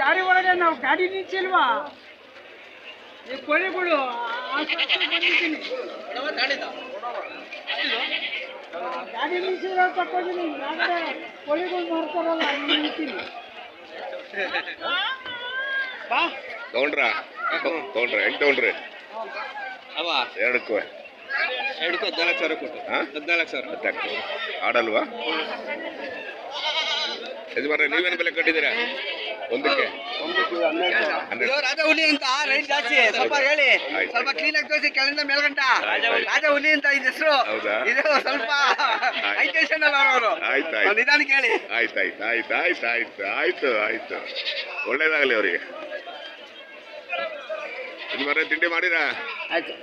ದಾರಿ ಒಳಗೆ ನಾವು ಗಾಡಿ ನಿಲ್ಸಿಲ್ವಾ ಈ ಕೋಳಿಗಳು ಬಂದಿದ್ದೀನಿ. ಗಾಡಿ ನಿಲ್ಸಿದ್ರೆ ಯಾಕಂದ್ರೆ ಕೋಳಿಗಳು ಮಾಡ್ತಾರಲ್ಲ ಅಲ್ಲಿ ನಿಲ್ತೀನಿ ಬಾ. ತಗೊಂಡ್ರ? ತಗೊಂಡ್ರ ಹೆಂಗ್ ತಗೊಂಡ್ರಿ? ಅವ. ಎರಡಕ್ಕೂ. ಎರಡಕ್ಕೂ ಹದಿನಾಲ್ಕು ಸಾವಿರ ಕೊಟ್ಟು ಹಾ? ಹದಿನಾಲ್ಕು ಸಾವಿರ. ಹತ್ತಾಗ್ತದೆ ಆಡಲ್ವಾ? ಯಜಮಾನ್ರೆ ನೀವೇನು ಬೆಲೆ ಕಟ್ಟಿದ್ದೀರಾ? ಒಂದಕ್ಕೆ. ಇದು ರಾಜ ಹುಲಿ ಅಂತ ರೈಟ್ ಜಾಸ್ತಿ. ಸ್ವಲ್ಪ ಹೇಳಿ. ಆಯ್ತು. ಸ್ವಲ್ಪ ಕ್ಲೀನ್ ಆಗಿ ತೋರಿಸಿ ಕೆಳಗಿಂದ ಮೇಲ್ಗಂಟ. ರಾಜ ಹುಲಿ ಅಂತ ಇದು ಹೆಸರು. ಇದು ಸ್ವಲ್ಪ ಹೈಟೆನ್ಷನ್ ಅಲ್ಲ ಅವರು ಆಯ್ತು, ಆಯ್ತು. ನಿಧಾನಕ್ಕೆ ಹೇಳಿ ಆಯ್ತು ಆಯ್ತು ಆಯ್ತು ಆಯ್ತು ಆಯ್ತು ಆಯ್ತು ಆಯ್ತು. ಒಳ್ಳೇದಾಗಲಿ ಅವರಿಗೆ. ಮರ ತಿಂಡಿ ಮಾಡಿರಾ? ಆಯ್ತು.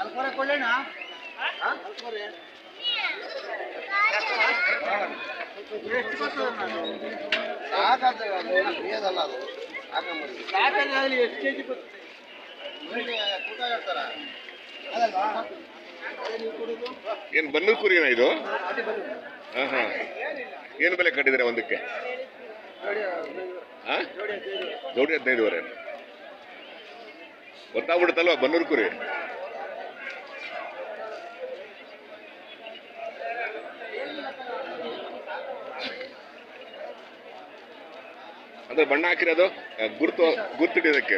ಅಲ್ಕೊರೆ ಕೊಳ್ಳೋಣ ಎಷ್ಟು ಬನ್ನು ಏನು ಬನ್ನೂರು ಕುರಿನಾ ಇದು? ಹಾಂ ಹಾಂ. ಏನು ಬೆಲೆ ಕಟ್ಟಿದ್ರೆ ಒಂದಕ್ಕೆ? ಹಾಂ ಜೋಡಿ ಹದಿನೈದುವರೆ. ಗೊತ್ತಾಗ್ಬಿಡುತ್ತಲ್ವಾ ಬನ್ನೂರು ಕುರಿ? ಅಂದ್ರೆ ಬಣ್ಣ ಹಾಕಿರೋದು ಗುರುತು, ಗುರ್ತಿಡಿಯೋದಕ್ಕೆ.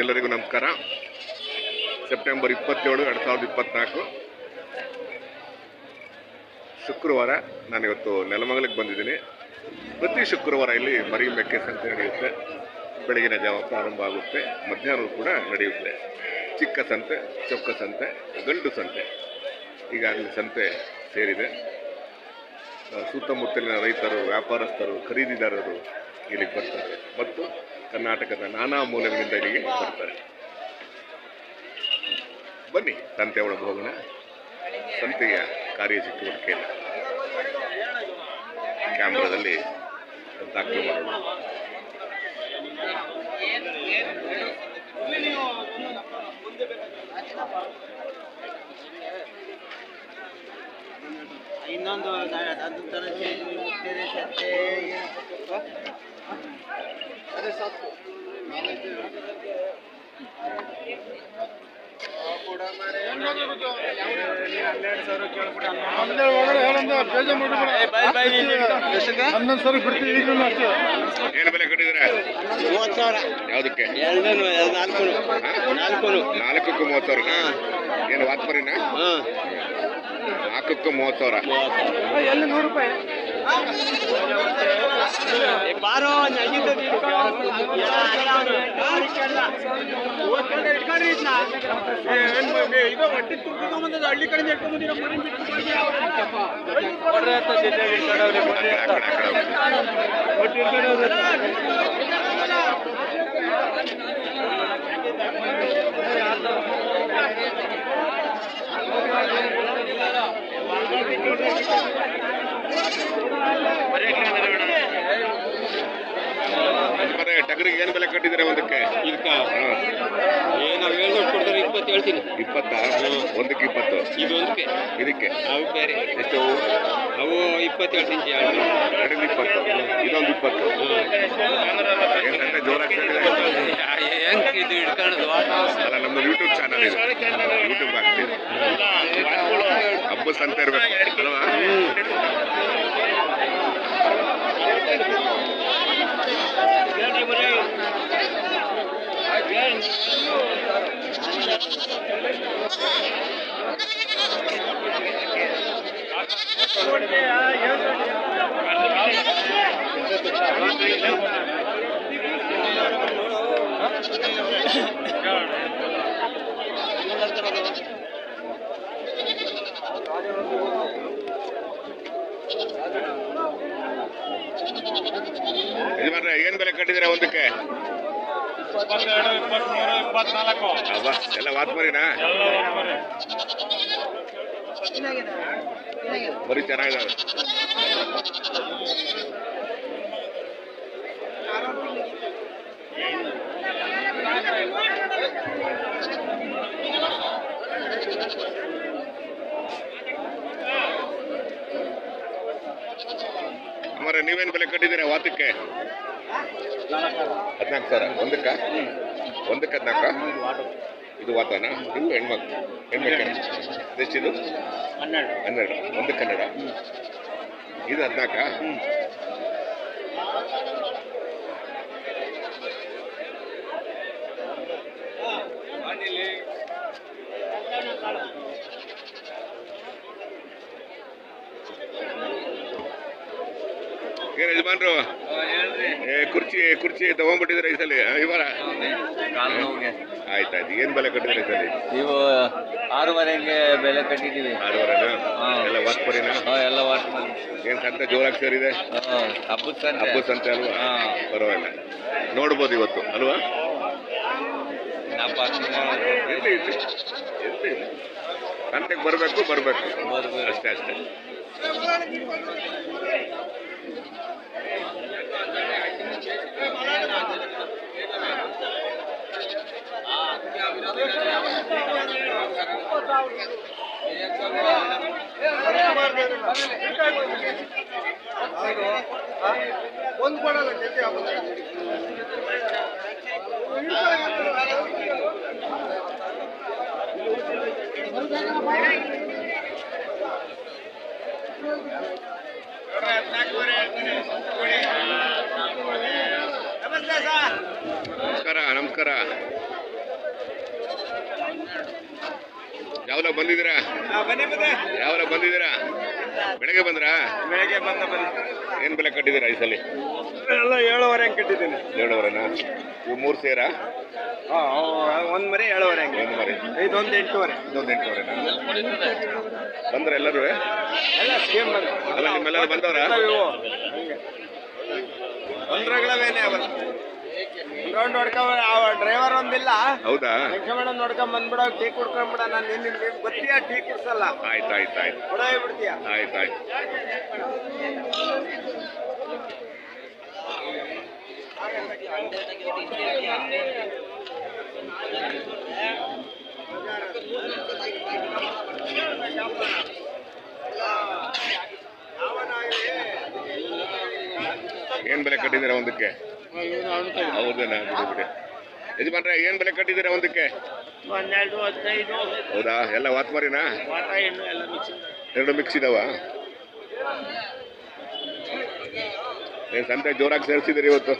ಎಲ್ಲರಿಗೂ ನಮಸ್ಕಾರ. ಸೆಪ್ಟೆಂಬರ್ ಇಪ್ಪತ್ತೇಳು, ಎರಡು ಸಾವಿರದ ಇಪ್ಪತ್ನಾಲ್ಕು. ಶುಕ್ರವಾರ ನಾನಿವತ್ತು ನೆಲಮಂಗಲಕ್ಕೆ ಬಂದಿದ್ದೀನಿ. ಪ್ರತಿ ಶುಕ್ರವಾರ ಇಲ್ಲಿ ಮರಿ ಮೆಕ್ಕೆ ಸಂತೆ ನಡೆಯುತ್ತೆ. ಬೆಳಗಿನ ಜಾವ ಪ್ರಾರಂಭ ಆಗುತ್ತೆ, ಮಧ್ಯಾಹ್ನವೂ ಕೂಡ ನಡೆಯುತ್ತೆ. ಚಿಕ್ಕ ಸಂತೆ, ಚೊಕ್ಕ ಸಂತೆ, ಗಂಡು ಸಂತೆ. ಈಗಾಗಲೇ ಸಂತೆ ಸೇರಿದೆ. ಸುತ್ತಮುತ್ತಲಿನ ರೈತರು, ವ್ಯಾಪಾರಸ್ಥರು, ಖರೀದಿದಾರರು ಇಲ್ಲಿಗೆ ಬರ್ತಾರೆ. ಮತ್ತು ಕರ್ನಾಟಕದ ನಾನಾ ಮೂಲಗಳಿಂದ ಇಲ್ಲಿಗೆ ಬರ್ತಾರೆ. ಬನ್ನಿ, ಸಂತೆ ಒಳಗೆ ಹೋಗೋಣ ಸಂತೆಯ ಕಾರ್ಯಚಟುವಟಿಕೆಯನ್ನು ಕ್ಯಾಮ್ರಾದಲ್ಲಿ ದಾಖಲು ಮಾಡೋಣ. ಇನ್ನೊಂದು ಅದು ತರ ಹನ್ನೊಂದು ಸಾವಿರ ಬಿಡ್ತೀವಿ ಏನು ಬೆಲೆ ಕಟ್ಟಿದ್ರೆ ಮೂವತ್ತು ಸಾವಿರ. ಯಾವುದಕ್ಕೆ? ಎರಡು ನಾಲ್ಕು ನಾಲ್ಕು ನಾಲ್ಕಕ್ಕೂ ಮೂವತ್ತು ಸಾವಿರ. ಏನು ವಾತ್ಪರಿನ? ಹಾಂ. ನಾಲ್ಕಕ್ಕೂ ಮೂವತ್ತು ಸಾವಿರ. ಎಲ್ಲಿ ನೂರು ರೂಪಾಯಿ? ಬಾರೋ ಇದು ಹೊಟ್ಟೆ ತುಂಬಿಕೊಂಬಂದದ ಹಳ್ಳಿ ಕಡೆಯಿಂದ ಇಟ್ಕೊಂಡ್ಬಂದಿರೋ ಮರಿ ಆ ಟಗರಿಗೆ ಏನು ಬೆಲೆ ಕಟ್ಟಿದ್ದಾರೆ ಒಂದಕ್ಕೆ? ಇದಕ್ಕ ಏ ನಾವು ಹೇಳ್ದಷ್ಟು ಕೊಡ್ತಾರೆ ಇಪ್ಪತ್ತು ಹೇಳ್ತೀನಿ. ಇಪ್ಪತ್ತಾ? ಒಂದಕ್ಕೆ ಇಪ್ಪತ್ತು? ಇದು ಒಂದಕ್ಕೆ. ಇದಕ್ಕೆ? ಅವು ಬೇರೆ. ಎಷ್ಟು? ಅವು ಇಪ್ಪತ್ತು ಹೇಳ್ತೀನಿ ಎರಡು ಇಪ್ಪತ್ತು. ಇದೊಂದು ಇಪ್ಪತ್ತು. ಏನು ಹೆಂಗ್ ಇದು ಹಿಡ್ಕೊಳ್ಳೋದು ಅಲ್ಲ ನಮ್ಮದು ಯೂಟ್ಯೂಬ್ ಚಾನಲ್ ಇದೆ. ಯೂಟ್ಯೂಬ್ ಹಾಕ್ತೀವಿ. ಹಬ್ಬ ಸಂತೆ ಇರ್ಬೇಕು ಅಲ್ವಾ ಯಜಮಾನ್ರೆ ಏನ್ ಬೆಲೆ ಕಟ್ಟಿದ್ದೀರಾ ಒಂದಕ್ಕೆ ಇಪ್ಪತ್ತೆರಡು ಇಪ್ಪತ್ನಾಲ್ಕು ಎಲ್ಲ ವಾತ್ಮರಿನಾ ಬರೀ ಚೆನ್ನಾಗಿದ್ದಾವೆ ನೀವೇನು ಬೆಲೆ ಕಟ್ಟಿದ್ದೀರಾ ವಾತಕ್ಕೆ? ಹದಿನಾಲ್ಕು ಸಾವಿರ. ಒಂದಕ್ಕ? ಒಂದಕ್ಕೆ ಹದಿನಾಲ್ಕ? ಇದು ವಾತನ? ಇದು ಹೆಣ್ಮಕ್ಳು ಹೆಣ್ಮಕ್ಳು. ಎಷ್ಟಿದು ಹನ್ನೆರಡು. ಹನ್ನೆರಡು. ಒಂದು ಕನ್ನಡ ಇದು ಹದಿನಾಲ್ಕ? ಏನ್ ಯಜಮಾನ್ರು ಏ ಕುರ್ಚಿ ಕುರ್ಚಿ ತಗೊಂಡ್ಬಿಟ್ಟಿದ್ರೆ ಈ ಸಲ? ಇವರ ಆಯ್ತಾಯ್ತು ಏನ್ ಬೆಲೆ ಕಟ್ಟಿದ್ರೆ ಈ ಸಲ? ನೀವು ಆರೂವರೆಗೆ ಬೆಲೆ ಕಟ್ಟಿದ್ದೀವಿ. ಆರೂವರೆನ. ಎಲ್ಲ ವಾತ್ಪರಿನಾ ಹಾಂ ಎಲ್ಲ ವಾಟ್ ಏನ್ ಸಂತೆ? ಜೋರಾಗಿ ಸೇರಿದೆ? ಹಬ್ಬದ ಸಂತೆ. ಹಬ್ಬದ ಸಂತೆ ಅಲ್ವಾ. ಪರವಾಗಿಲ್ಲ. ನೋಡ್ಬೋದು ಇವತ್ತು ಅಲ್ವಾ? ಸಂತೆಗೆ ಬರಬೇಕು. ಬರ್ಬೇಕು. ಅಷ್ಟೇ ಅಷ್ಟೇ. ಒಂದು ಕೊಡಲ್ಲ ಜೊತೆ ಸರ್ ನಮಸ್ಕಾರ ನಮಸ್ಕಾರ. ಯಾವಲ ಬಂದಿದ್ದೀರಾ? ಯಾವಲ ಬಂದಿದ್ದೀರಾ? ಬೆಳಗ್ಗೆ ಬಂದ್ರಾ? ಬೆಳಗ್ಗೆ ಬಂದ ಏನ್ ಬೆಲೆ ಕಟ್ಟಿದ್ದೀರಾ ಈ ಸಲ? ಎಲ್ಲ ಏಳುವರೆ ಹಂಗೆ ಕಟ್ಟಿದ್ದೀನಿ. ಏಳುವರೆನಾ? ಇವು ಮೂರು ಸೇರಾ? ಒಂದು ಮರಿ ಏಳುವರೆ ಹಂಗೆ. ಒಂದು ಮರಿ. ಇದೊಂದು ಎಂಟೂವರೆ. ಇದೊಂದು ಎಂಟುವರೆನಾ? ಬಂದ್ರ ಎಲ್ಲರೂ? ಅಲ್ಲ ನಿಮ್ಮೆಲ್ಲರೂ ಬಂದವ್ರಾ? ಒಂದ್ರಗಳವೇನೆ ಅವಲ್ಲ ರೌಂಡ್ ಹೊಡ್ಕೊಂಡ್ ಡ್ರೈವರ್ ಒಂದಿಲ್ಲ ಹೌದಾ? ಮೇಡಮ್ ನೋಡ್ಕೊಂಡ್ ಬಂದ್ಬಿಡ ಟೀ ಕುಡ್ಕೊಂಡ್ಬಿಡ ನಾನು ನಿನ್ನ ನಿಮ್ಗೆ ಬರ್ತೀಯ ಟೀ ಕುಡ್ಸಲ್ಲ. ಆಯ್ತು ಆಯ್ತು ಆಯ್ತು. ಕೊಡೋಯ್ ಬಿಡ್ತೀಯ? ಆಯ್ತು ಆಯ್ತು. ಏನ್ ಬೆಲೆ ಕಟ್ಟಿದ್ದೀರಾ ಒಂದಕ್ಕೆ? ಹೌದೇನಾ? ಬಿಡಿ ಯಜಮಾನ್ರೆ ಏನ್ ಬೆಲೆ ಕಟ್ಟಿದ್ದೀರಾ ಒಂದಕ್ಕೆ? ಹೌದಾ? ಎಲ್ಲ ವಾತ್ಮಾರಿನಾ? ಎರಡು ಮಿಕ್ಸ್ ಇದಾವ? ಏನ್ ಸಂತೆ ಜೋರಾಗಿ ಸೇರಿಸಿದಿರಿ ಇವತ್ತು?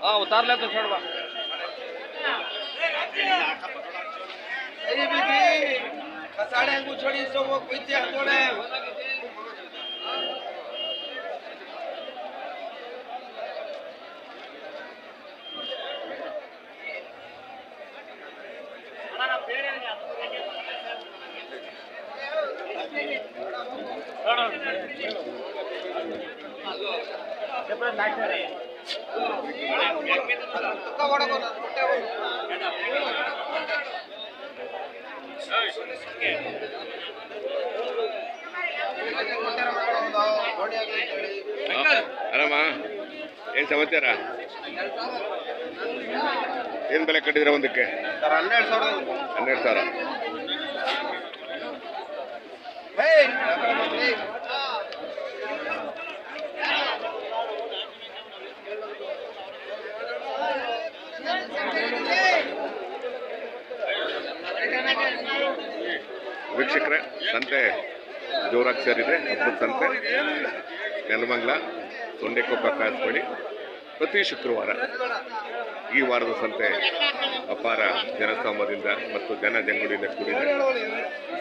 हाँ उतार ले तो छोड़वा छोड़ी सो वो कुछ ಆರಾಮ? ಏನ್ ಸಮಾಚಾರ? ಏನ್ ಬೆಲೆ ಕಟ್ಟಿದ್ರ ಒಂದಕ್ಕೆ? ಹನ್ನೆರಡು ಸಾವಿರ. ಹನ್ನೆರಡು ಸಾವಿರ. ವೀಕ್ಷಕರೇ ಸಂತೆ ಜೋರಾಗಿ ಸೇರಿದೆ ಹಬ್ಬದ ಸಂತೆ. ನೆಲಮಂಗ್ಲ ತೊಂಡೆಕೊಪ್ಪ ಕಾಸ್ಬಳಿ ಪ್ರತಿ ಶುಕ್ರವಾರ. ಈ ವಾರದ ಸಂತೆ ಅಪಾರ ಜನಸಾಮದಿಂದ ಮತ್ತು ಜನ ಜಂಗುಳಿಯಿಂದ ಕೂಡಿದೆ.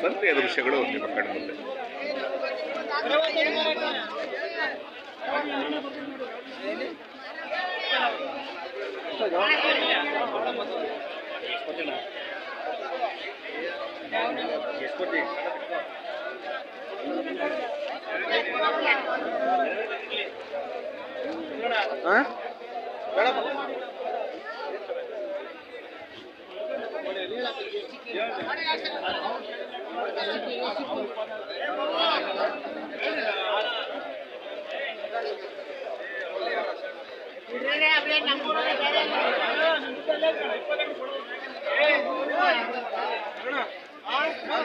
ಸಂತೆಯ ದೃಶ್ಯಗಳು ನಿಮ್ಮ ಕಣ್ಣು ಮುಂದೆ ಎಷ್ಟು ಇಲ್ಲಾ ಅಪ್ಪಾ ನಮಗೇ ಬೇರೆ ಇಲ್ಲಾ ಸುಮ್ನೆ ಆ